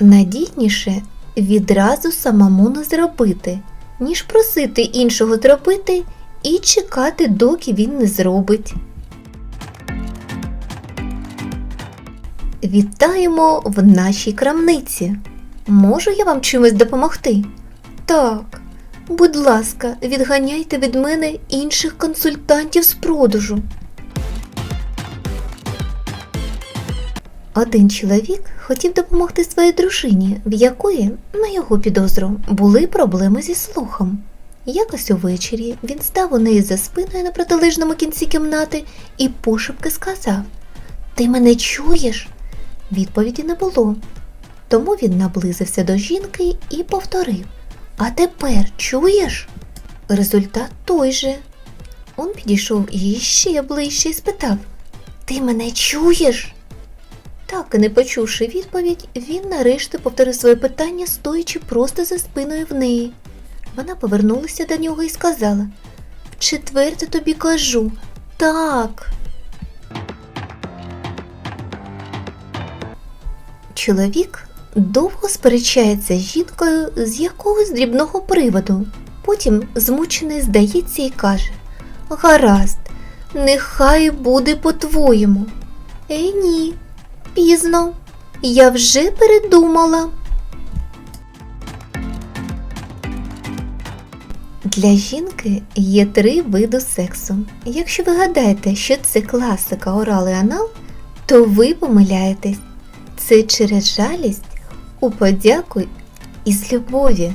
Надійніше відразу самому не зробити, ніж просити іншого зробити і чекати, доки він не зробить. Вітаємо в нашій крамниці. Можу я вам чимось допомогти? Так. Будь ласка, відганяйте від мене інших консультантів з продажу. Один чоловік хотів допомогти своїй дружині, в якої, на його підозру, були проблеми зі слухом. Якось увечері він став у неї за спиною на протилежному кінці кімнати і пошепки сказав: Ти мене чуєш? Відповіді не було. Тому він наблизився до жінки і повторив: А тепер чуєш? Результат той же. Он підійшов їй ще ближче і спитав: Ти мене чуєш? Так не почувши відповідь, він нарешті повторив своє питання, стоячи просто за спиною в неї. Вона повернулася до нього і сказала: Вчетверте тобі кажу, так. Чоловік довго сперечається з жінкою з якогось дрібного приводу. Потім змучений здається і каже: Гаразд, нехай буде по-твоєму. Е, ні, пізно. Я вже передумала. Для жінки є три види сексу. Якщо ви гадаєте, що це класика орал і анал, то ви помиляєтесь. Це через жалість, у подяку і з любові.